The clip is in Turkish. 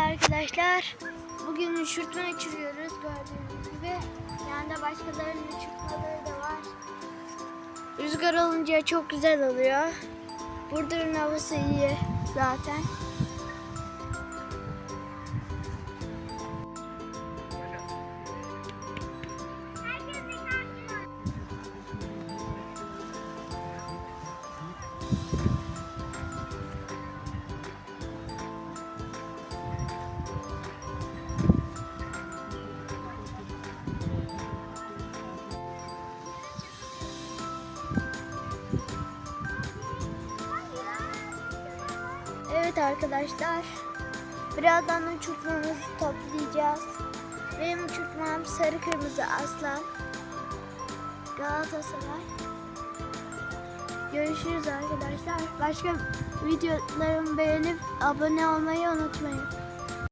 arkadaşlar. Bugün uçurtma uçuruyoruz gördüğünüz gibi. Yanında başkalarının uçurtmaları da var. Rüzgar olunca çok güzel oluyor. Burdur'un havası iyi zaten. Evet arkadaşlar. Birazdan uçurtmamızı toplayacağız. Benim uçurtmam sarı kırmızı aslan. Galatasaray. Görüşürüz arkadaşlar. Başka videolarımı beğenip abone olmayı unutmayın.